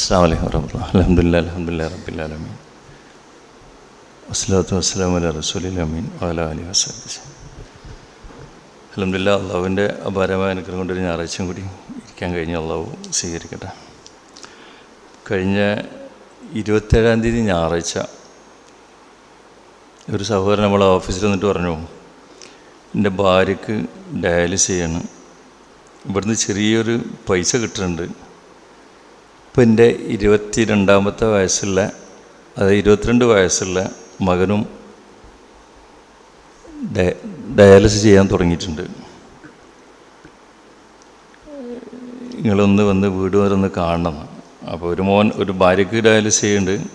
അസ്സാം അല അള്ളാഹുവിന്റെ അപാരമായ അനുഗ്രഹം കൊണ്ടൊരു ഞായറാഴ്ചയും കൂടി ഇരിക്കാൻ കഴിഞ്ഞ അള്ളാഹു സ്വീകരിക്കട്ടെ. കഴിഞ്ഞ ഇരുപത്തേഴാം തീയതി ഞായറാഴ്ച ഒരു സഹോദരൻ നമ്മളെ ഓഫീസിൽ വന്നിട്ട് പറഞ്ഞു എന്റെ ഭാര്യക്ക് ഡയാലിസ് ചെയ്യണം. ഇവിടുന്ന് ചെറിയൊരു പൈസ കിട്ടുന്നുണ്ട്. ഇപ്പം എന്റെ ഇരുപത്തി രണ്ടാമത്തെ വയസ്സുള്ള അതായത് ഇരുപത്തിരണ്ട് വയസ്സുള്ള മകനും ഡയ ഡയാലിസിസ് ചെയ്യാൻ തുടങ്ങിയിട്ടുണ്ട്. നിങ്ങളൊന്ന് വന്ന് വീട് വരെ ഒന്ന് കാണണം. അപ്പോൾ ഒരു മോൻ ഒരു ഭാര്യയ്ക്ക് ഡയാലിസിസ് ചെയ്യുന്നുണ്ട്.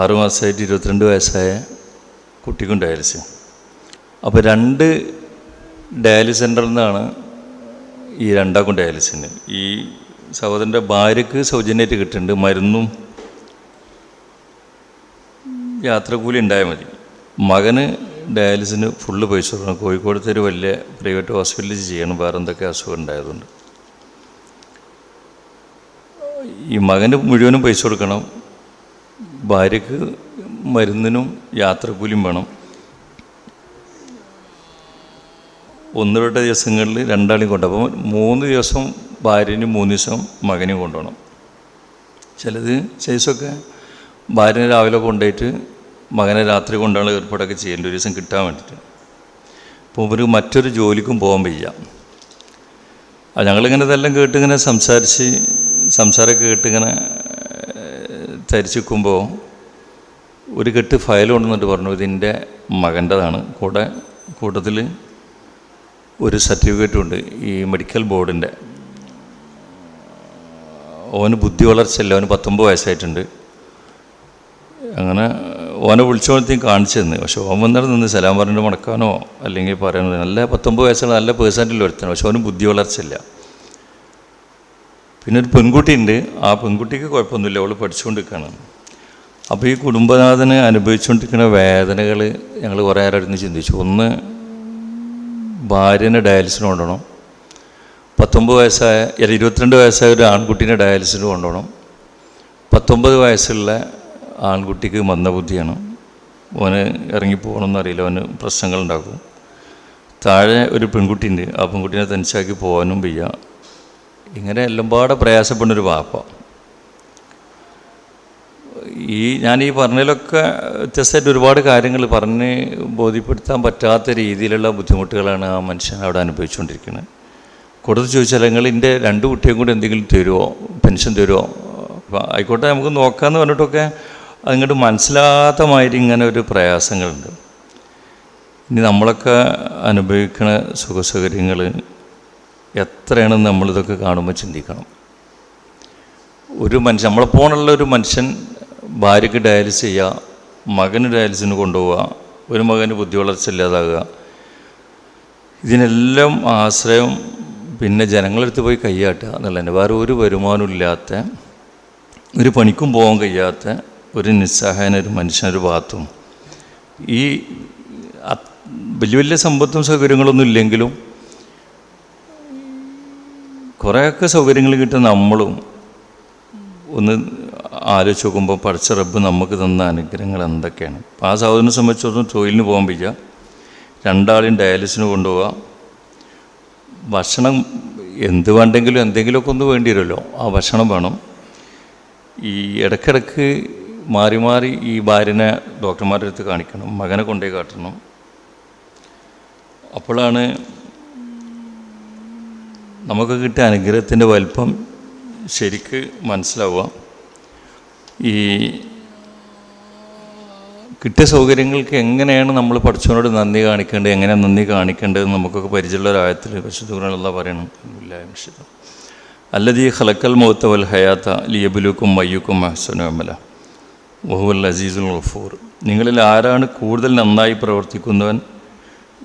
ആറുമാസമായിട്ട് ഇരുപത്തിരണ്ട് വയസ്സായ കുട്ടിക്കും ഡയാലിസിസ് അപ്പോൾ രണ്ട് ഡയാലിസ് സെന്ററിൽ നിന്നാണ് ഈ രണ്ടാക്കും ഡയാലിസിന് ഈ സഹോദരന്റെ ഭാര്യയ്ക്ക് സൗജന്യമായിട്ട് കിട്ടുന്നുണ്ട് മരുന്നും. യാത്രക്കൂലി ഉണ്ടായാൽ മതി. മകന് ഡയാലിസിന് ഫുള്ള് പൈസ കൊടുക്കണം. കോഴിക്കോടത്തെ ഒരു വലിയ പ്രൈവറ്റ് ഹോസ്പിറ്റലിൽ ചെയ്യണം. വേറെ എന്തൊക്കെ അസുഖം ഉണ്ടായതുകൊണ്ട്. ഈ മകന് മുഴുവനും പൈസ കൊടുക്കണം. ഭാര്യയ്ക്ക് മരുന്നിനും യാത്രക്കൂലിയും വേണം. ഒന്ന് ദിവസങ്ങളിൽ രണ്ടാളെയും കൊണ്ടുപോകും അപ്പം മൂന്ന് ദിവസം ഭാര്യനും മൂന്ന് ദിവസം മകനും കൊണ്ടുപോകണം. ചിലത് ചേച്ചൊക്കെ ഭാര്യനെ രാവിലെ കൊണ്ടുപോയിട്ട് മകനെ രാത്രി കൊണ്ടാണ് ഏർപ്പാടൊക്കെ ചെയ്യേണ്ട ഒരു ദിവസം കിട്ടാൻ വേണ്ടിയിട്ട്. അപ്പോൾ ഇവർ മറ്റൊരു ജോലിക്കും പോകാൻ വയ്യ. ഞങ്ങളിങ്ങനെ ഇതെല്ലാം കേട്ടിങ്ങനെ സംസാരിച്ച് സംസാരമൊക്കെ കേട്ടിങ്ങനെ തരിച്ചിക്കുമ്പോൾ ഒരു കെട്ട് ഫയൽ കൊണ്ടുവന്നിട്ട് പറഞ്ഞു ഇതിന്റെ മകന്റെതാണ്. കൂടെ കൂട്ടത്തിൽ ഒരു സർട്ടിഫിക്കറ്റും ഉണ്ട് ഈ മെഡിക്കൽ ബോർഡിന്റെ. ഓന് ബുദ്ധി വളർച്ചയില്ല? ഓന് പത്തൊമ്പത് വയസ്സായിട്ടുണ്ട്. അങ്ങനെ ഓനെ വിളിച്ചോളത്തേക്കും കാണിച്ചു തന്നു. പക്ഷെ ഓൻ വന്നിട്ട് നിന്ന് സലാം പറഞ്ഞിട്ട് മടക്കാനോ അല്ലെങ്കിൽ പറയാനോ നല്ല പത്തൊമ്പത് വയസ്സുള്ള നല്ല പേഴ്സന്റിൽ ഒരുത്തണം പക്ഷെ ഓന് ബുദ്ധി വളർച്ചയില്ല. പിന്നെ ഒരു പെൺകുട്ടിയുണ്ട്. ആ പെൺകുട്ടിക്ക് കുഴപ്പമൊന്നുമില്ല. അവൾ പഠിച്ചുകൊണ്ടിരിക്കുകയാണ്. അപ്പോൾ ഈ കുടുംബനാഥന് അനുഭവിച്ചുകൊണ്ടിരിക്കുന്ന വേദനകൾ ഞങ്ങൾ കുറേ നേരം ഇരുന്ന് ചിന്തിച്ചു. ഒന്ന് ഭാര്യനെ ഡയാലിസിന് കൊണ്ടുപോകണം. പത്തൊമ്പത് വയസ്സായ അല്ല ഇരുപത്തിരണ്ട് വയസ്സായ ഒരു ആൺകുട്ടീനെ ഡയാലിസിന് കൊണ്ടുപോകണം. പത്തൊമ്പത് വയസ്സുള്ള ആൺകുട്ടിക്ക് മന്ദബുദ്ധിയാണ്. ഓന് ഇറങ്ങിപ്പോകണമെന്ന് അറിയില്ല അവന് പ്രശ്നങ്ങളുണ്ടാക്കും. താഴെ ഒരു പെൺകുട്ടിയുണ്ട് ആ പെൺകുട്ടീനെ തനിച്ചാക്കി പോകാനും വയ്യ. ഇങ്ങനെ എല്ലാം പ്രയാസപ്പെടുന്ന ഒരു വാപ്പ. ഈ ഞാൻ ഈ പറഞ്ഞതിലൊക്കെ വ്യത്യസ്തമായിട്ട് ഒരുപാട് കാര്യങ്ങൾ പറഞ്ഞ് ബോധ്യപ്പെടുത്താൻ പറ്റാത്ത രീതിയിലുള്ള ബുദ്ധിമുട്ടുകളാണ് ആ മനുഷ്യൻ അവിടെ അനുഭവിച്ചുകൊണ്ടിരിക്കുന്നത്. കൊടുത്ത് ചോദിച്ചാൽ നിങ്ങൾ എന്റെ രണ്ട് കുട്ടിയും കൂടി എന്തെങ്കിലും തരുമോ? പെൻഷൻ തരുമോ? അപ്പോൾ ആയിക്കോട്ടെ നമുക്ക് നോക്കാമെന്ന് പറഞ്ഞിട്ടൊക്കെ അതിങ്ങോട്ട് മനസ്സിലാത്ത മാതിരി ഇങ്ങനെ ഒരു പ്രയാസങ്ങളുണ്ട്. ഇനി നമ്മളൊക്കെ അനുഭവിക്കുന്ന സുഖസൗകര്യങ്ങൾ എത്രയാണെന്ന് നമ്മളിതൊക്കെ കാണുമ്പോൾ ചിന്തിക്കണം. ഒരു മനുഷ്യൻ നമ്മളെ പോണുള്ള ഒരു മനുഷ്യൻ ഭാര്യയ്ക്ക് ഡയാലിസ് ചെയ്യുക മകന് ഡയാലിസിന് കൊണ്ടുപോവുക ഒരു മകന് ബുദ്ധി വളർച്ച ഇല്ലാതാകുക ഇതിനെല്ലാം ആശ്രയം പിന്നെ ജനങ്ങളെടുത്ത് പോയി കൈയാട്ടുക എന്നുള്ളതന്നെ. വേറെ ഒരു വരുമാനമില്ലാത്ത ഒരു പണിക്കും പോകാൻ കഴിയാത്ത ഒരു നിസ്സഹായന ഒരു മനുഷ്യനൊരു ഭാഗത്തും ഈ വലിയ വലിയ സമ്പത്തും സൗകര്യങ്ങളൊന്നും ഇല്ലെങ്കിലും കുറേയൊക്കെ സൗകര്യങ്ങൾ കിട്ടുന്ന നമ്മളും ഒന്ന് ആലോചിച്ച് നോക്കുമ്പോൾ പഠിച്ച റബ്ബ് നമുക്ക് തന്ന അനുഗ്രഹങ്ങൾ എന്തൊക്കെയാണ്? അപ്പോൾ ആ സഹോദരനെ സംബന്ധിച്ചിടത്തോളം തൊഴിലിന് പോകാൻ പറ്റുക രണ്ടാളും ഡയാലിസിന് കൊണ്ടുപോവുക ഭക്ഷണം എന്ത് വേണ്ടെങ്കിലും എന്തെങ്കിലുമൊക്കെ ഒന്ന് വേണ്ടി വരുമല്ലോ. ആ ഭക്ഷണം വേണം. ഈ ഇടയ്ക്കിടയ്ക്ക് മാറി മാറി ഈ ഭാര്യനെ ഡോക്ടർമാരുടെ അടുത്ത് കാണിക്കണം മകനെ കൊണ്ടുപോയി കാട്ടണം. അപ്പോഴാണ് നമുക്ക് കിട്ടിയ അനുഗ്രഹത്തിന്റെ വലിപ്പം ശരിക്ക് മനസ്സിലാവുക. ഈ കിട്ടിയ സൗകര്യങ്ങൾക്ക് എങ്ങനെയാണ് നമ്മൾ പഠിച്ചവനോട് നന്ദി കാണിക്കേണ്ടത്? എങ്ങനെ നന്ദി കാണിക്കേണ്ടത് നമുക്കൊക്കെ പരിചയമുള്ള ഒരായത്തിൽ പരിശുദ്ധ പറയണം. വിശുദ്ധം അല്ലതീ ഹലക്കൽ മൗത്ത വൽ ഹയാത്ത ലിയബുലുക്കും മയ്യുക്കും മഹസനു അമല. വഹുവൽ അസീസുൽ ഗഫൂർ. നിങ്ങളിൽ ആരാണ് കൂടുതൽ നന്നായി പ്രവർത്തിക്കുന്നവൻ?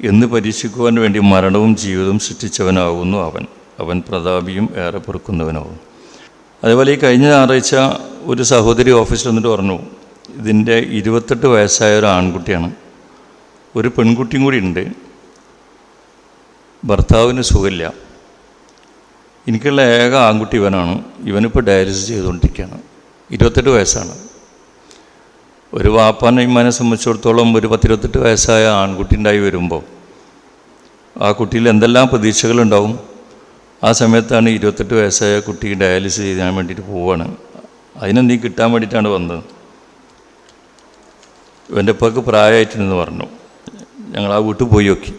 എന്ന് പരീക്ഷിക്കുവാൻ വേണ്ടി മരണവും ജീവിതവും സൃഷ്ടിച്ചവനാകുന്നു അവൻ. അവൻ പ്രതാപിയും ഏറെ പൊറുക്കുന്നവനാകും അതേപോലെ ഈ കഴിഞ്ഞ ഞായറാഴ്ച ഒരു സഹോദരി ഓഫീസിൽ വന്നിട്ട് പറഞ്ഞു ഇതിന്റെ ഇരുപത്തെട്ട് വയസ്സായ ഒരു ആൺകുട്ടിയാണ്. ഒരു പെൺകുട്ടിയും കൂടി ഉണ്ട്. ഭർത്താവിന് സുഖമില്ല. എനിക്കുള്ള ഏക ആൺകുട്ടി ഇവനാണ്. ഇവനിപ്പോൾ ഡയാലിസിസ് ചെയ്തുകൊണ്ടിരിക്കുകയാണ്. ഇരുപത്തെട്ട് വയസ്സാണ്. ഒരു വാപ്പാനെ ഇമ്മാനെ സംബന്ധിച്ചിടത്തോളം ഒരു പത്തിരുപത്തെട്ട് വയസ്സായ ആൺകുട്ടി ഉണ്ടായി വരുമ്പോൾ ആ കുട്ടിയിൽ എന്തെല്ലാം പ്രതീക്ഷകളുണ്ടാവും? ആ സമയത്താണ് ഇരുപത്തെട്ട് വയസ്സായ കുട്ടി ഡയാലിസിസ് ചെയ്യാൻ വേണ്ടിയിട്ട് പോവുകയാണ് അതിനെന്തെങ്കിലും കിട്ടാൻ വേണ്ടിയിട്ടാണ് വന്നത്. ഇവന്റെ ഉപ്പക്ക് പ്രായമായിട്ടുണ്ടെന്ന് പറഞ്ഞു. ഞങ്ങൾ ആ വീട്ടിൽ പോയി നോക്കി.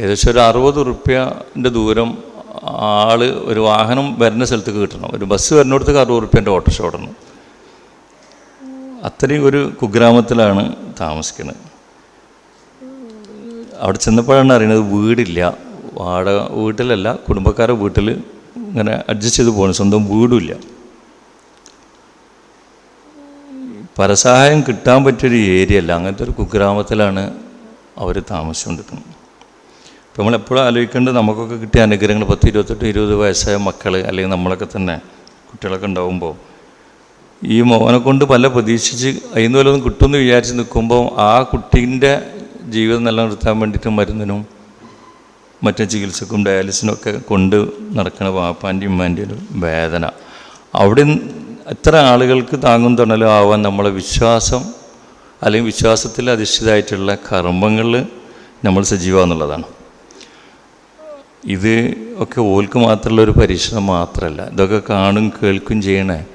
ഏകദേശം ഒരു അറുപത് റുപ്യന്റെ ദൂരം ആൾ ഒരു വാഹനം വരുന്ന സ്ഥലത്തേക്ക് കിട്ടണം. ഒരു ബസ് വരുന്നിടത്തേക്ക് അറുപത് റുപ്യന്റെ ഓട്ടോറിക്ഷ ഓടണം. അത്രയും ഒരു കുഗ്രാമത്തിലാണ് താമസിക്കുന്നത് അവിടെ ചെന്നപ്പോഴാണ് അറിയുന്നത് വീടില്ല. വാടക വീട്ടിലല്ല കുടുംബക്കാരുടെ വീട്ടിൽ ഇങ്ങനെ അഡ്ജസ്റ്റ് ചെയ്ത് പോകണം. സ്വന്തം വീടുമില്ല പരസഹായം കിട്ടാൻ പറ്റിയൊരു ഏരിയ അല്ല അങ്ങനത്തെ ഒരു കുഗ്രാമത്തിലാണ് അവർ താമസിച്ചുകൊണ്ടിരിക്കുന്നത് അപ്പോൾ നമ്മൾ എപ്പോഴും ആലോചിക്കേണ്ടത് നമുക്കൊക്കെ കിട്ടിയ അനുഗ്രഹങ്ങൾ പത്ത് ഇരുപത്തെട്ട് ഇരുപത് വയസ്സായ മക്കൾ അല്ലെങ്കിൽ നമ്മളൊക്കെ തന്നെ കുട്ടികളൊക്കെ ഉണ്ടാകുമ്പോൾ ഈ മോനെ കൊണ്ട് പല പ്രതീക്ഷിച്ച് അതിന് വല്ലതും കിട്ടുമെന്ന് വിചാരിച്ച് നിൽക്കുമ്പോൾ ആ കുട്ടീന്റെ ജീവിതം നിലനിർത്താൻ വേണ്ടിയിട്ട് മരുന്നിനും മറ്റു ചികിത്സക്കും ഡയാലിസിനും ഒക്കെ കൊണ്ട് നടക്കുന്ന വാപ്പാന്റെയും ഉമ്മാന്റെയും വേദന. അവിടെ എത്ര ആളുകൾക്ക് താങ്ങും തണലും ആവാൻ നമ്മളെ വിശ്വാസം അല്ലെങ്കിൽ വിശ്വാസത്തിൽ അധിഷ്ഠിതമായിട്ടുള്ള കർമ്മങ്ങളിൽ നമ്മൾ സജീവമാണെന്നുള്ളതാണ് ഇത് ഒക്കെ ഓൽക്ക് മാത്രമുള്ള ഒരു പരീക്ഷണം മാത്രമല്ല. ഇതൊക്കെ കാണും കേൾക്കും ചെയ്യണേ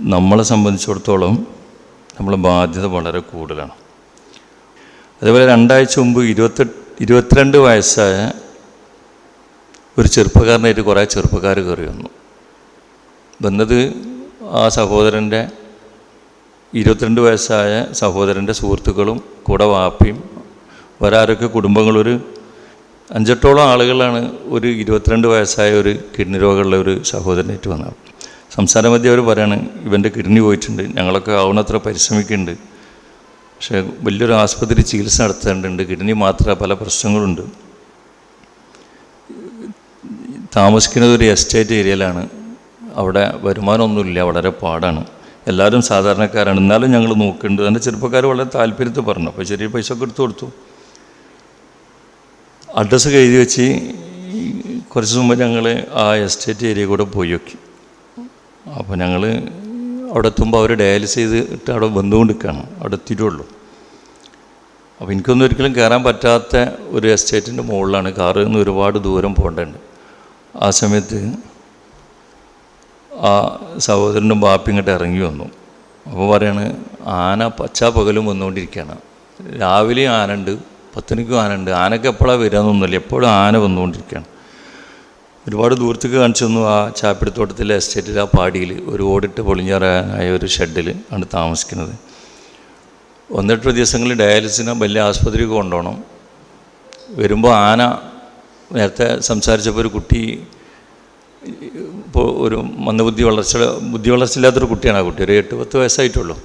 നമ്മളെ സംബന്ധിച്ചിടത്തോളം നമ്മളെ ബാധ്യത വളരെ കൂടുതലാണ്. അതേപോലെ രണ്ടാഴ്ച മുമ്പ് ഇരുപത്തെട്ട് ഇരുപത്തിരണ്ട് വയസ്സായ ഒരു ചെറുപ്പക്കാരനായിട്ട് കുറേ ചെറുപ്പക്കാർ കയറി വന്നു. വന്നത് ആ സഹോദരന്റെ ഇരുപത്തിരണ്ട് വയസ്സായ സഹോദരന്റെ സുഹൃത്തുക്കളും കൂടെ വാപ്പിയും വരാരൊക്കെ കുടുംബങ്ങളൊരു അഞ്ചെട്ടോളം ആളുകളാണ് ഒരു ഇരുപത്തിരണ്ട് വയസ്സായ ഒരു കിഡ്നി രോഗമുള്ള ഒരു സഹോദരനായിട്ട് വന്നത്. സംസാര മധ്യ അവർ പറയാണ് ഇവന്റെ കിഡ്നി പോയിട്ടുണ്ട് ഞങ്ങളൊക്കെ ആവുന്നത്ര പരിശ്രമിക്കുന്നുണ്ട്. പക്ഷേ വലിയൊരു ആസ്പത്രി ചികിത്സ നടത്തേണ്ടതുണ്ട് കിഡ്നി മാത്രമല്ല പല പ്രശ്നങ്ങളുണ്ട്. താമസിക്കുന്നത് ഒരു എസ്റ്റേറ്റ് ഏരിയയിലാണ്. അവിടെ വരുമാനമൊന്നുമില്ല വളരെ പാടാണ്. എല്ലാവരും സാധാരണക്കാരാണ്. എന്നാലും ഞങ്ങൾ നോക്കുന്നുണ്ട്. എന്റെ ചെറുപ്പക്കാർ വളരെ താല്പര്യത്തിൽ പറഞ്ഞു. അപ്പോൾ ചെറിയ പൈസ ഒക്കെ എടുത്തു കൊടുത്തു. അഡ്രസ്സ് എഴുതി വെച്ച് കുറച്ച് മുമ്പ് ഞങ്ങൾ ആ എസ്റ്റേറ്റ് ഏരിയ കൂടെ പോയി നോക്കി. അപ്പോൾ ഞങ്ങൾ അവിടെ എത്തുമ്പോൾ അവർ ഡയാലിസ് ചെയ്തിട്ട് അവിടെ വന്നുകൊണ്ടിരിക്കുകയാണ്. അവിടെ എത്തിയിട്ടുള്ളൂ. അപ്പോൾ എനിക്കൊന്നും ഒരിക്കലും കയറാൻ പറ്റാത്ത ഒരു എസ്റ്റേറ്റിന്റെ മുകളിലാണ് കാറിൽ നിന്ന് ഒരുപാട് ദൂരം പോകേണ്ടതുണ്ട്. ആ സമയത്ത് ആ സഹോദരനും ബാപ്പി ഇങ്ങോട്ട് ഇറങ്ങി വന്നു. അപ്പോൾ പറയാണ് ആന പച്ച പകലും വന്നുകൊണ്ടിരിക്കുകയാണ്. രാവിലെയും ആനയുണ്ട് പത്തനിക്കും ആനയുണ്ട്. ആനയ്ക്ക് എപ്പോഴാണ് വരാമെന്നൊന്നുമില്ല എപ്പോഴും ആന വന്നുകൊണ്ടിരിക്കുകയാണ്. ഒരുപാട് ദൂരത്തേക്ക് കാണിച്ചു തന്നു ആ ചാപ്പിടത്തോട്ടത്തിലെ എസ്റ്റേറ്റിൽ ആ പാടിയിൽ. ഒരു ഓടിട്ട് പൊളിഞ്ഞാറായ ഒരു ഷെഡിൽ ആണ് താമസിക്കുന്നത്. ഒന്നെട്ട് ദിവസങ്ങളിൽ ഡയാലിസിന് വലിയ ആസ്പത്രിക്ക് കൊണ്ടുപോകണം. വരുമ്പോൾ ആന നേരത്തെ സംസാരിച്ചപ്പോൾ ഒരു കുട്ടി ഇപ്പോൾ ഒരു മന്ദബുദ്ധി വളർച്ച ബുദ്ധി വളർച്ച ഇല്ലാത്തൊരു കുട്ടിയാണ് ആ കുട്ടി. ഒരു എട്ട് പത്ത് വയസ്സായിട്ടുള്ളൂ.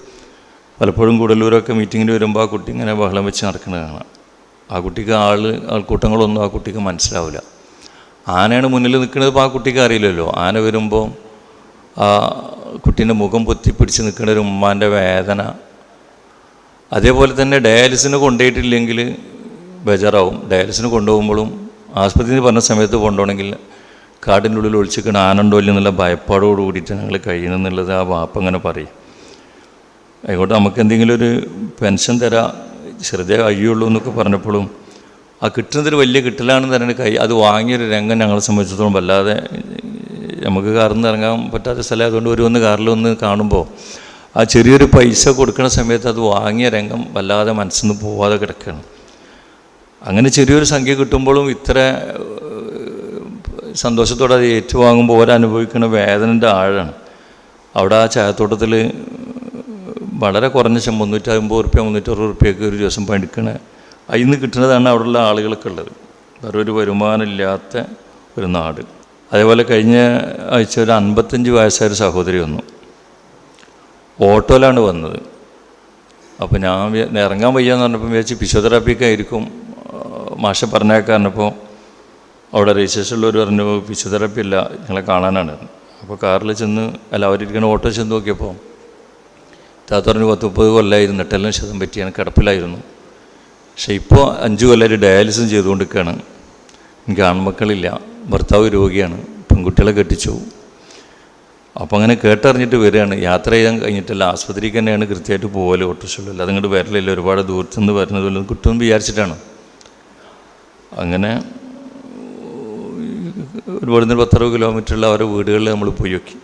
പലപ്പോഴും കൂടലൂരൊക്കെ മീറ്റിങ്ങിന് വരുമ്പോൾ ആ കുട്ടി ഇങ്ങനെ ബഹളം വെച്ച് നടക്കുന്നത് കാണാം. ആ കുട്ടിക്ക് ആൾ ആൾക്കൂട്ടങ്ങളൊന്നും ആ കുട്ടിക്ക് മനസ്സിലാവില്ല. ആനയാണ് മുന്നിൽ നിൽക്കുന്നത് ആ കുട്ടിക്ക് അറിയില്ലല്ലോ. ആന വരുമ്പോൾ ആ കുട്ടീന്റെ മുഖം പൊത്തി പിടിച്ച് നിൽക്കുന്ന ഒരു ഉമ്മാന്റെ വേദന. അതേപോലെ തന്നെ ഡയാലിസിന് കൊണ്ടുപോയിട്ടില്ലെങ്കിൽ ബേജാറാവും. ഡയാലിസിന് കൊണ്ടുപോകുമ്പോഴും ആസ്പത്രിയിൽ പറഞ്ഞ സമയത്ത് കൊണ്ടുപോകണമെങ്കിൽ കാടിന്റെ ഉള്ളിൽ ഒളിച്ചിക്കണ ആനണ്ടോ എന്നുള്ള ഭയപ്പാടോട് കൂടിയിട്ട് ഞങ്ങൾ കഴിയണമെന്നുള്ളത് ആ വാപ്പ അങ്ങനെ പറയും. ആയിക്കോട്ടെ നമുക്ക് എന്തെങ്കിലും ഒരു പെൻഷൻ തരാ ശ്രദ്ധ കഴിയുള്ളൂ എന്നൊക്കെ പറഞ്ഞപ്പോഴും ആ കിട്ടുന്നതൊരു വലിയ കിട്ടലാണെന്ന് തന്നെ കൈ അത് വാങ്ങിയൊരു രംഗം ഞങ്ങളെ സംബന്ധിച്ചിടത്തോളം വല്ലാതെ നമുക്ക് കാറിൽ നിന്ന് ഇറങ്ങാൻ പറ്റാത്ത സ്ഥലം അതുകൊണ്ട് ഒരു ഒന്ന് കാറിൽ ഒന്ന് കാണുമ്പോൾ ആ ചെറിയൊരു പൈസ കൊടുക്കുന്ന സമയത്ത് അത് വാങ്ങിയ രംഗം വല്ലാതെ മനസ്സിൽ നിന്ന് പോവാതെ കിടക്കുകയാണ്. അങ്ങനെ ചെറിയൊരു സംഖ്യ കിട്ടുമ്പോഴും ഇത്ര സന്തോഷത്തോടെ അത് ഏറ്റുവാങ്ങുമ്പോൾ ഒരനുഭവിക്കുന്ന വേദനന്റെ ആഴാണ്. അവിടെ ആ ചായത്തോട്ടത്തിൽ വളരെ കുറഞ്ഞ ശം മുന്നൂറ്റി അമ്പത് റുപ്യ മുന്നൂറ്ററുപത് റുപ്യൊക്കെ ഒരു ദിവസം പണിക്കണ നിന്ന് കിട്ടുന്നതാണ് അവിടെയുള്ള ആളുകളൊക്കെ ഉള്ളത്. വേറെ ഒരു വരുമാനമില്ലാത്ത ഒരു നാട്. അതേപോലെ കഴിഞ്ഞ ആഴ്ച ഒരു അൻപത്തഞ്ച് വയസ്സായ ഒരു സഹോദരി വന്നു. ഓട്ടോയിലാണ് വന്നത്. അപ്പോൾ ഞാൻ ഇറങ്ങാൻ വയ്യാന്ന് പറഞ്ഞപ്പോൾ വിചാരിച്ച് ഫിസിയോതെറാപ്പിക്കായിരിക്കും മാഷ പറഞ്ഞേക്കാരനപ്പോൾ അവിടെ രജിസ്ട്രേഷനിലുള്ളവർ പറഞ്ഞു ഫിസിയോതെറാപ്പി ഇല്ല നിങ്ങളെ കാണാനാണ്. അപ്പോൾ കാറിൽ ചെന്ന് അല്ല അവരിരിക്കുന്ന ഓട്ടോ ചെന്ന് നോക്കിയപ്പോൾ താത്ത പറഞ്ഞു പത്ത് മുപ്പത് കൊല്ലമായിരുന്നു എട്ടെല്ലാം ശതം പറ്റിയാണ് കിടപ്പിലായിരുന്നു. പക്ഷേ ഇപ്പോൾ അഞ്ച് കൊല്ലമായിട്ട് ഡയാലിസിസ് ചെയ്തുകൊണ്ടിരിക്കുകയാണ്. എനിക്ക് ആൺമക്കളില്ല ഭർത്താവ് രോഗിയാണ് പെൺകുട്ടികളെ കെട്ടിച്ചു. അപ്പോൾ അങ്ങനെ കേട്ടറിഞ്ഞിട്ട് വരികയാണ്. യാത്ര ചെയ്യാൻ കഴിഞ്ഞിട്ടല്ല ആസ്പത്രിക്ക് തന്നെയാണ് കൃത്യമായിട്ട് പോകൽ ഓട്ടോറിക്ഷകളിൽ അതങ്ങോട്ട് വരലില്ല ഒരുപാട് ദൂരത്തുനിന്ന് വരുന്നതും കിട്ടുമെന്ന് വിചാരിച്ചിട്ടാണ്. അങ്ങനെ നിന്ന് പത്തറുപത് കിലോമീറ്ററുള്ള അവരുടെ വീടുകളിൽ നമ്മൾ പോയി നോക്കി.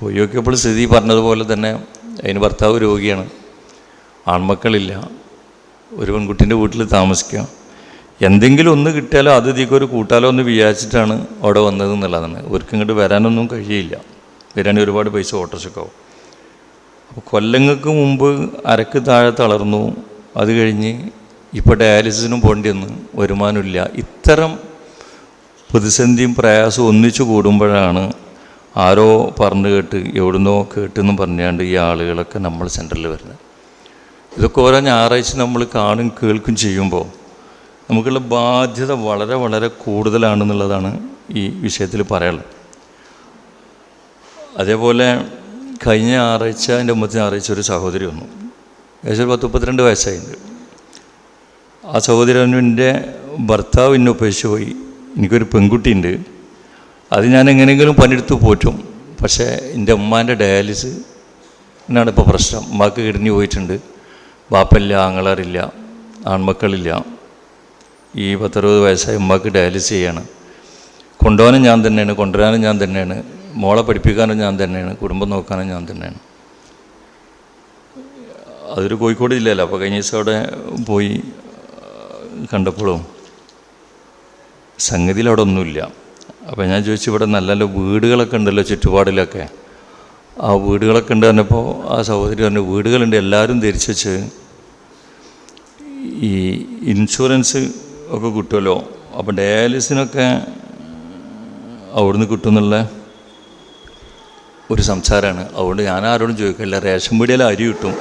പോയി നോക്കിയപ്പോൾ സ്ഥിതി പറഞ്ഞതുപോലെ തന്നെ അതിന് ഭർത്താവ് രോഗിയാണ്. ആൺമക്കളില്ല. ഒരു പെൺകുട്ടീന്റെ വീട്ടിൽ താമസിക്കുക എന്തെങ്കിലും ഒന്ന് കിട്ടിയാലോ അത് ഇതിലേക്ക് ഒരു കൂട്ടാലോ ഒന്ന് വിചാരിച്ചിട്ടാണ് അവിടെ വന്നത് എന്നുള്ളതാണ്. ഇവർക്ക് ഇങ്ങോട്ട് വരാനൊന്നും കഴിയില്ല. വരാണെങ്കിൽ ഒരുപാട് പൈസ ഓട്ടോറിക്ഷക്കാവും. അപ്പോൾ കൊല്ലങ്ങൾക്ക് മുമ്പ് അരക്ക് താഴെ തളർന്നു. അത് കഴിഞ്ഞ് ഇപ്പോൾ ഡയാലിസിസിനും പോകേണ്ടി വന്ന് വരുമാനമില്ല. ഇത്തരം പ്രതിസന്ധിയും പ്രയാസവും ഒന്നിച്ചു കൂടുമ്പോഴാണ് ആരോ പറഞ്ഞു കേട്ട് എവിടുന്നോ കേട്ടെന്ന് പറഞ്ഞാണ്ട് ഈ ആളുകളൊക്കെ നമ്മൾ സെന്ററിൽ വരുന്നത്. ഇതൊക്കെ ഓരോ ഞായറാഴ്ച നമ്മൾ കാണും കേൾക്കും ചെയ്യുമ്പോൾ നമുക്കുള്ള ബാധ്യത വളരെ വളരെ കൂടുതലാണെന്നുള്ളതാണ് ഈ വിഷയത്തിൽ പറയാനുള്ളത്. അതേപോലെ കഴിഞ്ഞ ഞായറാഴ്ച എന്റെ മുമ്പത്തെ ഞായറാഴ്ച ഒരു സഹോദരി വന്നു. ഏകദേശം പത്ത് മുപ്പത്തിരണ്ട് വയസ്സായിട്ടുണ്ട്. ആ സഹോദരന്റെ ഭർത്താവ് എന്നെ ഉപേക്ഷിച്ച് പോയി. എനിക്കൊരു പെൺകുട്ടിയുണ്ട്. അത് ഞാൻ എങ്ങനെയെങ്കിലും പണിയെടുത്ത് പോറ്റും. പക്ഷേ എന്റെ ഉമ്മാന്റെ ഡയാലിസ് എന്നാണ് ഇപ്പോൾ പ്രശ്നം. ഉമ്മാക്ക് കിടഞ്ഞു പോയിട്ടുണ്ട്. ബാപ്പല്ല ആങ്ങളാറില്ല ആൺമക്കളില്ല. ഈ പത്തറുപത് വയസ്സായ ഉമ്മാക്ക് ഡയാലിസ് ചെയ്യാണ്. കൊണ്ടുപോകാനും ഞാൻ തന്നെയാണ് കൊണ്ടുവരാനും ഞാൻ തന്നെയാണ്. മോളെ പഠിപ്പിക്കാനും ഞാൻ തന്നെയാണ്. കുടുംബം നോക്കാനും ഞാൻ തന്നെയാണ്. അതൊരു കോഴിക്കോട് ജില്ലയല്ല. അപ്പോൾ കഴിഞ്ഞ ദിവസം അവിടെ പോയി കണ്ടപ്പോഴും സംഗതിയിൽ അവിടെ ഒന്നുമില്ല അപ്പോൾ ഞാൻ ചോദിച്ചു ഇവിടെ നല്ല നല്ല വീടുകളൊക്കെ ഉണ്ടല്ലോ ചുറ്റുപാടിലൊക്കെ? ആ വീടുകളൊക്കെ ഉണ്ട് പറഞ്ഞപ്പോൾ ആ സഹോദരി പറഞ്ഞു വീടുകളുണ്ട് എല്ലാവരും ധരിച്ചു വെച്ച് ഈ ഇൻഷുറൻസ് ഒക്കെ കിട്ടുമല്ലോ? അപ്പോൾ ഡയാലിസിനൊക്കെ അവിടുന്ന് കിട്ടുമെന്നുള്ള ഒരു സംസാരമാണ് അതുകൊണ്ട് ഞാൻ ആരോടും ചോദിക്കില്ല. റേഷൻ പീടിയയിൽ അരി കിട്ടും.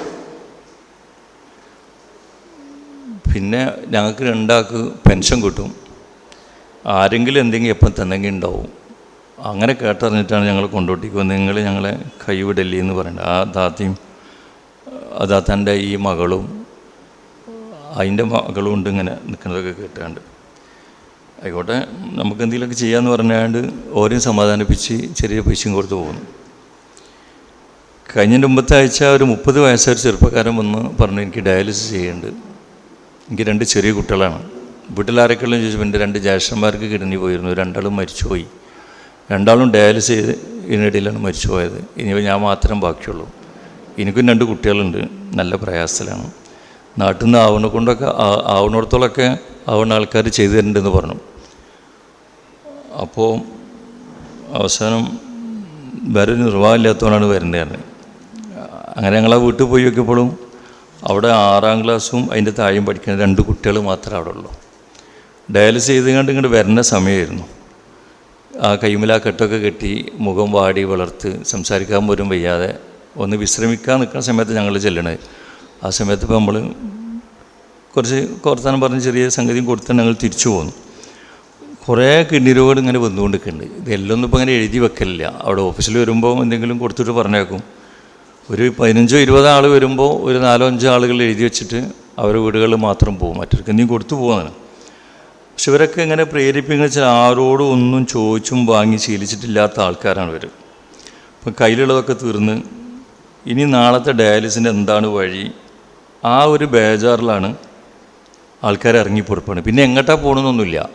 പിന്നെ ഞങ്ങൾക്ക് രണ്ടാൾക്ക് പെൻഷൻ കിട്ടും. ആരെങ്കിലും എന്തെങ്കിലും എപ്പം തന്നെങ്കിൽ ഉണ്ടാവും. അങ്ങനെ കേട്ടറിഞ്ഞിട്ടാണ് ഞങ്ങൾ കൊണ്ടോട്ടിക്ക് നിങ്ങൾ ഞങ്ങളെ കൈവിടല്ലേ എന്ന് പറയുന്നത്. ആ ദാത്തിയും അദാത്തന്റെ ഈ മകളും അതിന്റെ മകളും ഉണ്ട് ഇങ്ങനെ നിൽക്കുന്നതൊക്കെ കേട്ടാണ്ട്. ആയിക്കോട്ടെ നമുക്ക് എന്തെങ്കിലുമൊക്കെ ചെയ്യാമെന്ന് പറഞ്ഞാണ്ട് ഓരോ സമാധാനിപ്പിച്ച് ചെറിയ പൈസയും കൊടുത്ത് പോകുന്നു. കഴിഞ്ഞ മുമ്പത്തെ ആഴ്ച ഒരു മുപ്പത് വയസ്സായ ചെറുപ്പക്കാരൻ വന്ന് പറഞ്ഞു എനിക്ക് ഡയാലിസിസ് ചെയ്യുന്നുണ്ട്. എനിക്ക് രണ്ട് ചെറിയ കുട്ടികളാണ്. വീട്ടിലാരൊക്കെയുള്ള ചോദിച്ചപ്പോൾ എന്റെ രണ്ട് ജ്യേഷ്ഠന്മാർക്ക് കിഡ്നി പോയിരുന്നു. രണ്ടാളും മരിച്ചുപോയി. രണ്ടാളും ഡയാലിസ് ചെയ്ത് ഇതിനിടയിലാണ് മരിച്ചു പോയത് ഇനി ഞാൻ മാത്രം ബാക്കിയുള്ളൂ. എനിക്കും രണ്ട് കുട്ടികളുണ്ട്. നല്ല പ്രയാസത്തിലാണ്. നാട്ടിൽ നിന്ന് ആവണ കൊണ്ടൊക്കെ ആ- ആവണിടത്തോളമൊക്കെ ആവുന്ന ആൾക്കാർ ചെയ്തു തരുന്നുണ്ടെന്ന് പറഞ്ഞു. അപ്പോൾ അവസാനം വേറെ നിർവാഹമില്ലാത്തവനാണ് പറഞ്ഞത് അങ്ങനെ ഞങ്ങൾ ആ വീട്ടിൽ പോയി നോക്കിയപ്പോഴും അവിടെ ആറാം ക്ലാസ്സും അതിന്റെ താഴെയും പഠിക്കുന്ന രണ്ട് കുട്ടികൾ മാത്രമേ അവിടെ ഉള്ളൂ. ഡയാലിസ് ചെയ്ത് കണ്ട് ഇങ്ങോട്ട് വരുന്ന സമയമായിരുന്നു ആ കൈമിൽ ആ കെട്ടൊക്കെ കെട്ടി മുഖം വാടി വളർത്ത് സംസാരിക്കാൻ പോലും വയ്യാതെ ഒന്ന് വിശ്രമിക്കാൻ നിൽക്കുന്ന സമയത്ത് ഞങ്ങൾ ചെല്ലണത്. ആ സമയത്ത് ഇപ്പോൾ നമ്മൾ കുറച്ച് കുറത്താനം പറഞ്ഞ് ചെറിയ സംഗതിയും കൊടുത്ത് ഞങ്ങൾ തിരിച്ചു പോന്നു. കുറേ കിഡ്നി രോഗം ഇങ്ങനെ വന്നുകൊണ്ടിരിക്കുന്നുണ്ട്. ഇതെല്ലാം ഇപ്പോൾ ഇങ്ങനെ എഴുതി വെക്കലില്ല. അവിടെ ഓഫീസിൽ വരുമ്പോൾ എന്തെങ്കിലും കൊടുത്തിട്ട് പറഞ്ഞേക്കും. ഒരു പതിനഞ്ചോ ഇരുപതോ ആൾ വരുമ്പോൾ ഒരു നാലോ അഞ്ചോ ആളുകൾ എഴുതി വെച്ചിട്ട് അവരുടെ വീടുകളിൽ മാത്രം പോകും. മറ്റൊരു എന്തെങ്കിലും കൊടുത്തു പോകുന്നതാണ് പക്ഷെ ഇവരൊക്കെ ഇങ്ങനെ പ്രേരിപ്പിക്കുന്ന വെച്ചാൽ ആരോടും ഒന്നും ചോദിച്ചും വാങ്ങി ശീലിച്ചിട്ടില്ലാത്ത ആൾക്കാരാണ് ഇവർ അപ്പം കയ്യിലുള്ളതൊക്കെ തീർന്ന് ഇനി നാളത്തെ ഡയാലിസിന്റെ എന്താണ് വഴി? ആ ഒരു ബേജാറിലാണ് ആൾക്കാർ ഇറങ്ങി പുറപ്പാണ് പിന്നെ എങ്ങോട്ടാ പോകണമെന്നൊന്നുമില്ല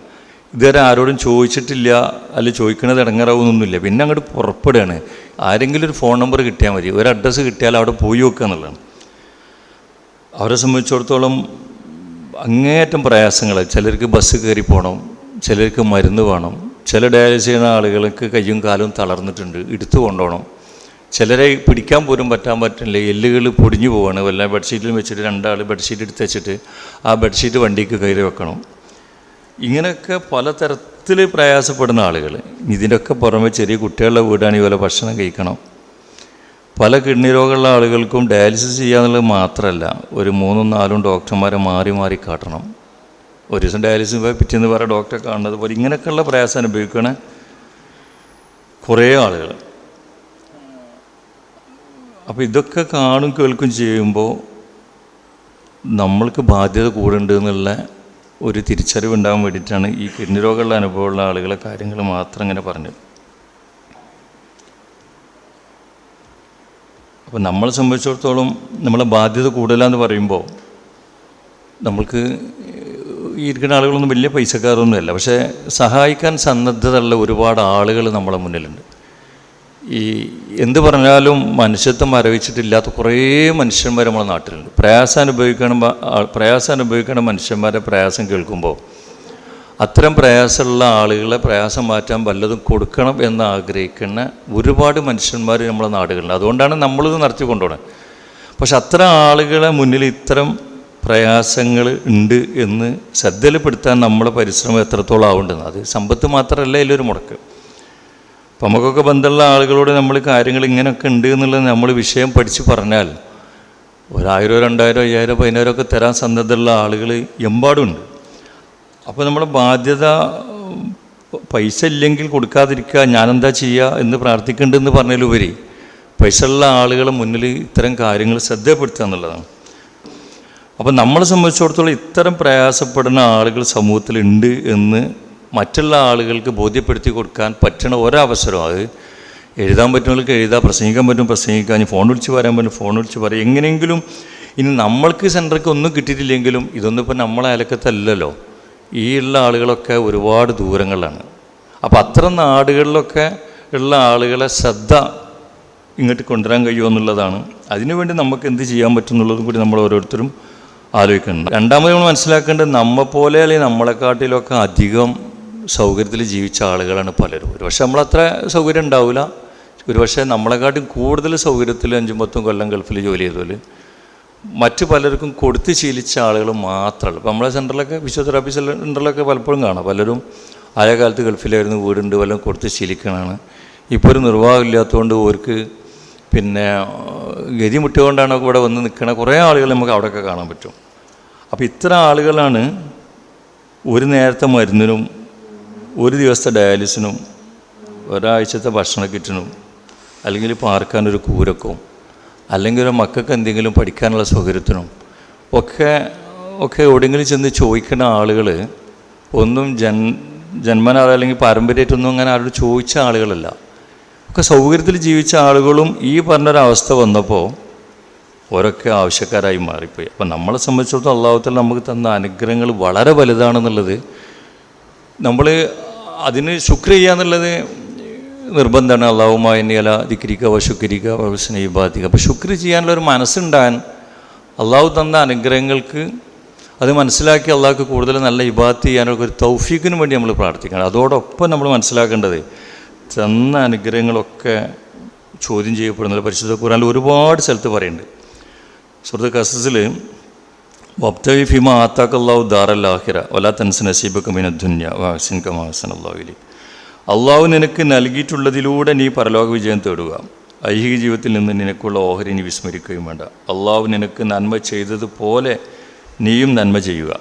ഇതുവരെ ആരോടും ചോദിച്ചിട്ടില്ല അല്ലെങ്കിൽ ചോദിക്കണത് ഇടങ്ങാറാവുന്നൊന്നുമില്ല. പിന്നെ അങ്ങോട്ട് പുറപ്പെടുകയാണ്. ആരെങ്കിലും ഒരു ഫോൺ നമ്പർ കിട്ടിയാൽ മതി. ഒരു അഡ്രസ്സ് കിട്ടിയാൽ അവിടെ പോയി വെക്കുക എന്നുള്ളതാണ്. അവരെ സംബന്ധിച്ചിടത്തോളം അങ്ങേയറ്റം പ്രയാസങ്ങൾ ചിലർക്ക് ബസ് കയറി പോകണം ചിലർക്ക് മരുന്ന് വേണം. ചില ഡയാലിസ് ചെയ്യുന്ന ആളുകൾക്ക് കയ്യും കാലും തളർന്നിട്ടുണ്ട് എടുത്തു കൊണ്ടുപോകണം ചിലരെ പിടിക്കാൻ പോലും പറ്റാൻ പറ്റില്ല. എല്ലുകൾ പൊടിഞ്ഞു പോവാണ്. വല്ല ബെഡ്ഷീറ്റിൽ വെച്ചിട്ട് രണ്ടാൾ ബെഡ്ഷീറ്റ് എടുത്ത് വെച്ചിട്ട് ആ ബെഡ്ഷീറ്റ് വണ്ടിക്ക് കയറി വെക്കണം. ഇങ്ങനെയൊക്കെ പലതരത്തിൽ പ്രയാസപ്പെടുന്ന ആളുകൾ ഇതിന്റെയൊക്കെ പുറമെ ചെറിയ കുട്ടികളുടെ വീടാണ് ഇതുപോലെ ഭക്ഷണം കഴിക്കണം. പല കിഡ്നി രോഗമുള്ള ആളുകൾക്കും ഡയാലിസിസ് ചെയ്യാന്നുള്ളത് മാത്രമല്ല ഒരു മൂന്നും നാലും ഡോക്ടർമാരെ മാറി മാറി കാട്ടണം. ഒരു ദിവസം ഡയാലിസിസ് പോയി പിറ്റേന്ന് വേറെ ഡോക്ടറെ കാണുന്നത് പോലെ ഇങ്ങനെയൊക്കെയുള്ള പ്രയാസം അനുഭവിക്കണ കുറേ ആളുകൾ. അപ്പോൾ ഇതൊക്കെ കാണും കേൾക്കും ചെയ്യുമ്പോൾ നമ്മൾക്ക് ബാധ്യത കൂടുണ്ട് എന്നുള്ള ഒരു തിരിച്ചറിവ് ഉണ്ടാകാൻ വേണ്ടിയിട്ടാണ് ഈ കിഡ്നി രോഗമുള്ള അനുഭവമുള്ള ആളുകളെ കാര്യങ്ങൾ മാത്രം ഇങ്ങനെ പറഞ്ഞത്. അപ്പോൾ നമ്മളെ സംബന്ധിച്ചിടത്തോളം നമ്മളെ ബാധ്യത കൂടുതലാന്ന് പറയുമ്പോൾ നമ്മൾക്ക് ഈ ഇരിക്കുന്ന ആളുകളൊന്നും വലിയ പൈസക്കാരൊന്നുമല്ല. പക്ഷേ സഹായിക്കാൻ സന്നദ്ധതയുള്ള ഒരുപാട് ആളുകൾ നമ്മളെ മുന്നിലുണ്ട്. ഈ എന്ത് പറഞ്ഞാലും മനുഷ്യത്വം മരവിച്ചിട്ടില്ലാത്ത കുറേ മനുഷ്യന്മാർ നമ്മളെ നാട്ടിലുണ്ട്. പ്രയാസം അനുഭവിക്കണം പ്രയാസം അനുഭവിക്കണം മനുഷ്യന്മാരെ പ്രയാസം കേൾക്കുമ്പോൾ അത്തരം പ്രയാസമുള്ള ആളുകളെ പ്രയാസം മാറ്റാൻ വല്ലതും കൊടുക്കണം എന്ന് ആഗ്രഹിക്കുന്ന ഒരുപാട് മനുഷ്യന്മാർ നമ്മളെ നാടുകളിൽ. അതുകൊണ്ടാണ് നമ്മളിത് നടത്തി കൊണ്ടുപോകണത് പക്ഷെ അത്തരം ആളുകളെ മുന്നിൽ ഇത്തരം പ്രയാസങ്ങൾ ഉണ്ട് എന്ന് ശ്രദ്ധയിൽപ്പെടുത്താൻ നമ്മുടെ പരിശ്രമം എത്രത്തോളം ആവുണ്ടെന്ന്. അത് സമ്പത്ത് മാത്രമല്ല ഇതിലൊരു മുടക്ക്. അപ്പം നമുക്കൊക്കെ ബന്ധമുള്ള ആളുകളോട് നമ്മൾ കാര്യങ്ങൾ ഇങ്ങനെയൊക്കെ ഉണ്ട് എന്നുള്ളത് നമ്മൾ വിഷയം പഠിച്ച് പറഞ്ഞാൽ ഒരായിരം രണ്ടായിരം അയ്യായിരം പതിനായിരം ഒക്കെ തരാൻ സന്നദ്ധമുള്ള ആളുകൾ എമ്പാടുണ്ട് അപ്പോൾ നമ്മുടെ ബാധ്യത പൈസ ഇല്ലെങ്കിൽ കൊടുക്കാതിരിക്കുക ഞാനെന്താ ചെയ്യുക എന്ന് പ്രാർത്ഥിക്കേണ്ടതെന്ന് പറഞ്ഞതിലുപരി പൈസ ഉള്ള ആളുകളെ മുന്നിൽ ഇത്തരം കാര്യങ്ങൾ ശ്രദ്ധപ്പെടുത്തുക എന്നുള്ളതാണ്. അപ്പം നമ്മളെ സംബന്ധിച്ചിടത്തോളം ഇത്തരം പ്രയാസപ്പെടുന്ന ആളുകൾ സമൂഹത്തിലുണ്ട് എന്ന് മറ്റുള്ള ആളുകൾക്ക് ബോധ്യപ്പെടുത്തി കൊടുക്കാൻ പറ്റണ ഒരവസരം അത് എഴുതാൻ പറ്റുന്നവർക്ക് എഴുതാം പ്രസംഗിക്കാൻ പറ്റും പ്രസംഗിക്കാൻ ഫോൺ വിളിച്ച് പറയാൻ പറ്റും ഫോൺ വിളിച്ച് പറയാം. എങ്ങനെയെങ്കിലും ഇനി നമ്മൾക്ക് സെന്റർക്ക് ഒന്നും കിട്ടിയിട്ടില്ലെങ്കിലും ഇതൊന്നും ഇപ്പം നമ്മളെ അയലക്കത്തല്ലല്ലോ ഈ ഉള്ള ആളുകളൊക്കെ ഒരുപാട് ദൂരങ്ങളിലാണ്. അപ്പോൾ അത്ര നാടുകളിലൊക്കെ ഉള്ള ആളുകളെ ശ്രദ്ധ ഇങ്ങോട്ട് കൊണ്ടുവരാൻ കഴിയുമോ എന്നുള്ളതാണ്. അതിനുവേണ്ടി നമുക്ക് എന്ത് ചെയ്യാൻ പറ്റും എന്നുള്ളതും കൂടി നമ്മൾ ഓരോരുത്തരും ആലോചിക്കുന്നുണ്ട്. രണ്ടാമത് നമ്മൾ മനസ്സിലാക്കേണ്ടത് നമ്മെ പോലെ അല്ലെങ്കിൽ നമ്മളെക്കാട്ടിലൊക്കെ അധികം സൗകര്യത്തിൽ ജീവിച്ച ആളുകളാണ് പലരും. ഒരുപക്ഷെ നമ്മളത്ര സൗകര്യം ഉണ്ടാവില്ല. ഒരുപക്ഷെ നമ്മളെക്കാട്ടും കൂടുതൽ സൗകര്യത്തിൽ അഞ്ചും പത്തും കൊല്ലം ഗൾഫിൽ ജോലി ചെയ്തോൽ മറ്റു പലർക്കും കൊടുത്ത് ശീലിച്ച ആളുകൾ മാത്രമല്ല. ഇപ്പോൾ നമ്മളെ സെന്ററിലൊക്കെ ഫിസിയോതെറാപ്പി സെന്ററിലൊക്കെ പലപ്പോഴും കാണാം. പലരും ആയ കാലത്ത് ഗൾഫിലായിരുന്നു വീടുണ്ട് വല്ലതും കൊടുത്ത് ശീലിക്കണമാണ് ഇപ്പോൾ ഒരു നിർവാഹമില്ലാത്തതുകൊണ്ട് അവർക്ക് പിന്നെ ഗതി മുട്ടുകൊണ്ടാണ് ഇവിടെ വന്ന് നിൽക്കുന്ന കുറേ ആളുകൾ നമുക്ക് അവിടെയൊക്കെ കാണാൻ പറ്റും. അപ്പോൾ ഇത്ര ആളുകളാണ് ഒരു നേരത്തെ മരുന്നിനും ഒരു ദിവസത്തെ ഡയാലിസിനും ഒരാഴ്ചത്തെ ഭക്ഷണ കിറ്റിനും അല്ലെങ്കിൽ പാർക്കാനൊരു കൂരക്കും അല്ലെങ്കിൽ ഒരു മക്കൾക്ക് എന്തെങ്കിലും പഠിക്കാനുള്ള സൗകര്യത്തിനും ഒക്കെ ഒക്കെ എവിടെയെങ്കിലും ചെന്ന് ചോദിക്കുന്ന ആളുകൾ ഒന്നും ജൻ ജന്മനാ അല്ലെങ്കിൽ പാരമ്പര്യമായിട്ടൊന്നും അങ്ങനെ ആരോട് ചോദിച്ച ആളുകളല്ല. ഒക്കെ സൗകര്യത്തിൽ ജീവിച്ച ആളുകളും ഈ പറഞ്ഞൊരവസ്ഥ വന്നപ്പോൾ ഓരൊക്കെ ആവശ്യക്കാരായി മാറിപ്പോയി. അപ്പം നമ്മളെ സംബന്ധിച്ചിടത്തോളം അള്ളാഹുത്തിൽ നമുക്ക് തന്ന അനുഗ്രഹങ്ങൾ വളരെ വലുതാണെന്നുള്ളത് നമ്മൾ അതിന് ശുക്ർ ചെയ്യുക എന്നുള്ളത് നിർബന്ധമാണ്. അള്ളാഹുമായി അല ദിക്രിക്ക വ സ്നേഹ ബാധിക്കുക അപ്പോൾ ശുക്ർ ചെയ്യാനുള്ള ഒരു മനസ്സുണ്ടാകാൻ അള്ളാഹു തന്ന അനുഗ്രഹങ്ങൾക്ക് അത് മനസ്സിലാക്കി അള്ളാഹ്ക്ക് കൂടുതൽ നല്ല ഇബാത്ത് ചെയ്യാനൊക്കെ ഒരു തൗഫീഖിന് വേണ്ടി നമ്മൾ പ്രാർത്ഥിക്കണം. അതോടൊപ്പം നമ്മൾ മനസ്സിലാക്കേണ്ടത് തന്ന അനുഗ്രഹങ്ങളൊക്കെ ചോദ്യം ചെയ്യപ്പെടുന്നത് പരിശുദ്ധ ഖുറാനിൽ ഒരുപാട് സ്ഥലത്ത് പറയുന്നുണ്ട്. സുഹൃത്ത് കസസിൽ വബ്തവി ഫിമ ആത്താക്കല്ലാഹു ദാറല്ലാഹിറ ഒലാ തൻസ് നസീബ് മിന ദുന്യ വാസിൻ കമാസൻ അള്ളാഹുലി അള്ളാഹു നിനക്ക് നൽകിയിട്ടുള്ളതിലൂടെ നീ പരലോക വിജയം തേടുക. ഐഹിക ജീവിതത്തിൽ നിന്ന് നിനക്കുള്ള ഓഹരി നീ വിസ്മരിക്കുകയും വേണ്ട. അള്ളാഹു നിനക്ക് നന്മ ചെയ്തതുപോലെ നീയും നന്മ ചെയ്യുക.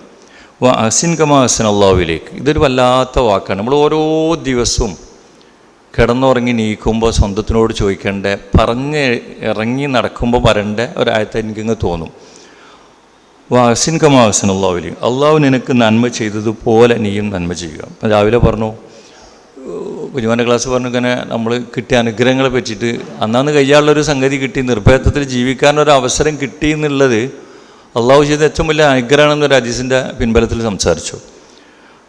വാ അസിൻ കമാസൻ അള്ളാഹുവിലേക്ക് ഇതൊരു വല്ലാത്ത വാക്കാണ്. നമ്മൾ ഓരോ ദിവസവും കിടന്നുറങ്ങി നീക്കുമ്പോൾ സ്വന്തത്തിനോട് ചോദിക്കേണ്ട പറഞ്ഞ് ഇറങ്ങി നടക്കുമ്പോൾ വരേണ്ട ഒരായത്തെ എനിക്കിങ്ങ് തോന്നും. വാസിൻ കമാസിൻ അള്ളാഹുലി അള്ളാഹു നിനക്ക് നന്മ ചെയ്തതുപോലെ നീയും നന്മ ചെയ്യുക. രാവിലെ പറഞ്ഞു കുഞ്ഞുമാന്റെ ക്ലാസ് പറഞ്ഞു ഇങ്ങനെ നമ്മൾ കിട്ടിയ അനുഗ്രഹങ്ങളെ പറ്റിയിട്ട് അന്നാന്ന് കയ്യാളുള്ളൊരു സംഗതി കിട്ടി. നിർഭയത്വത്തിൽ ജീവിക്കാനൊരു അവസരം കിട്ടി എന്നുള്ളത് അള്ളാഹു ചെയ്ത ഏറ്റവും വലിയ അനുഗ്രഹമാണെന്നൊരു അജീസിന്റെ പിൻബലത്തിൽ സംസാരിച്ചു.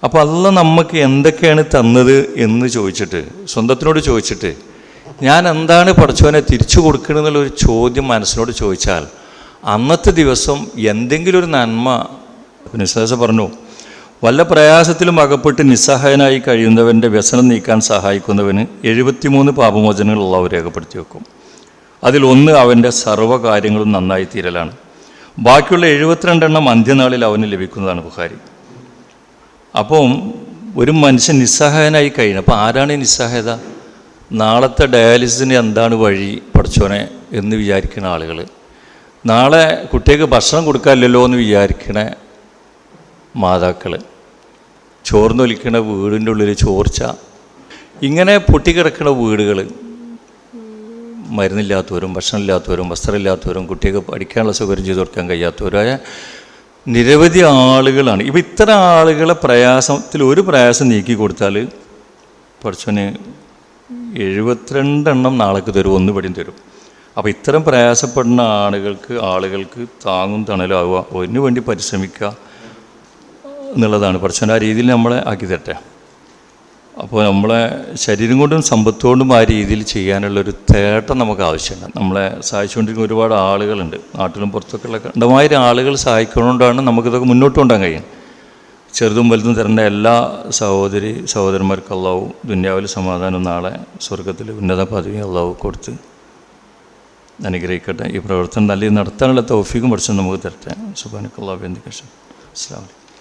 അപ്പോൾ അല്ല നമുക്ക് എന്തൊക്കെയാണ് തന്നത് എന്ന് ചോദിച്ചിട്ട് സ്വന്തത്തിനോട് ചോദിച്ചിട്ട് ഞാൻ എന്താണ് പഠിച്ചവനെ തിരിച്ചു കൊടുക്കണമെന്നുള്ളൊരു ചോദ്യം മനസ്സിനോട് ചോദിച്ചാൽ അന്നത്തെ ദിവസം എന്തെങ്കിലും ഒരു നന്മ നിസ്സാസ പറഞ്ഞു വല്ല പ്രയാസത്തിലും അകപ്പെട്ട് നിസ്സഹായനായി കഴിയുന്നവന്റെ വ്യസനം നീക്കാൻ സഹായിക്കുന്നവന് എഴുപത്തിമൂന്ന് പാപമോചനങ്ങൾ അള്ളാഹു രേഖപ്പെടുത്തി വെക്കും. അതിൽ അതിലൊന്ന് അവന്റെ സർവകാര്യങ്ങളും നന്നായി തീരലാണ്. ബാക്കിയുള്ള എഴുപത്തിരണ്ടെണ്ണം അന്ത്യനാളിൽ അവന് ലഭിക്കുന്നതാണ് ബുഹാരി അപ്പം ഒരു മനുഷ്യൻ നിസ്സഹായനായി കഴിയണം. അപ്പോൾ ആരാണ് ഈ നിസ്സഹായത? നാളത്തെ ഡയാലിസിന് എന്താണ് വഴി പഠിച്ചോനെ എന്ന് വിചാരിക്കുന്ന ആളുകൾ നാളെ കുട്ടികൾക്ക് ഭക്ഷണം കൊടുക്കാനില്ലല്ലോ എന്ന് വിചാരിക്കണ മാതാക്കൾ ചോർന്നൊലിക്കണ വീടിന്റെ ഉള്ളിൽ ചോർച്ച. ഇങ്ങനെ പൊട്ടിക്കിടക്കുന്ന വീടുകൾ മരുന്നില്ലാത്തവരും ഭക്ഷണമില്ലാത്തവരും വസ്ത്രമില്ലാത്തവരും കുട്ടികൾക്ക് പഠിക്കാനുള്ള സൗകര്യം ചെയ്തു കൊടുക്കാൻ കഴിയാത്തവരായ നിരവധി ആളുകളാണ്. ഇപ്പം ഇത്ര ആളുകളെ പ്രയാസത്തിൽ ഒരു പ്രയാസം നീക്കി കൊടുത്താൽ കുറച്ചൊന്ന് എഴുപത്തിരണ്ടെണ്ണം നാളേക്ക് തരും ഒന്ന് പടിയും തരും. അപ്പോൾ ഇത്തരം പ്രയാസപ്പെടുന്ന ആളുകൾക്ക് ആളുകൾക്ക് താങ്ങും തണലും ആവുക അതിനു വേണ്ടി പരിശ്രമിക്കുക എന്നുള്ളതാണ്. പഠിച്ചവൻ ആ രീതിയിൽ നമ്മളെ ആക്കി തരട്ടെ. അപ്പോൾ നമ്മളെ ശരീരം കൊണ്ടും സമ്പത്ത് കൊണ്ടും ആ രീതിയിൽ ചെയ്യാനുള്ളൊരു തേട്ടം നമുക്ക് ആവശ്യമുണ്ട് നമ്മളെ സഹായിച്ചുകൊണ്ടിരിക്കുന്ന ഒരുപാട് ആളുകളുണ്ട്. നാട്ടിലും പുറത്തൊക്കെ ഉള്ള കണ്ടമായിരം ആളുകൾ സഹായിക്കുന്നതുകൊണ്ടാണ് നമുക്കിതൊക്കെ മുന്നോട്ട് കൊണ്ടുപോകാൻ കഴിയുന്നത്. ചെറുതും വലുതും തരേണ്ട എല്ലാ സഹോദരി സഹോദരന്മാർക്ക് അള്ളാഹു ദുന്യാവിൽ സമാധാനം നാളെ സ്വർഗത്തിൽ ഉന്നത പദവി അള്ളാഹു കൊടുത്ത് അനുഗ്രഹിക്കട്ടെ. ഈ പ്രവർത്തനം നല്ല നടത്താനുള്ള തൗഫീക്കും പഠിച്ചു നമുക്ക് തരട്ടെ. സുബാനക്കുള്ള അസ്സാം വലൈക്കും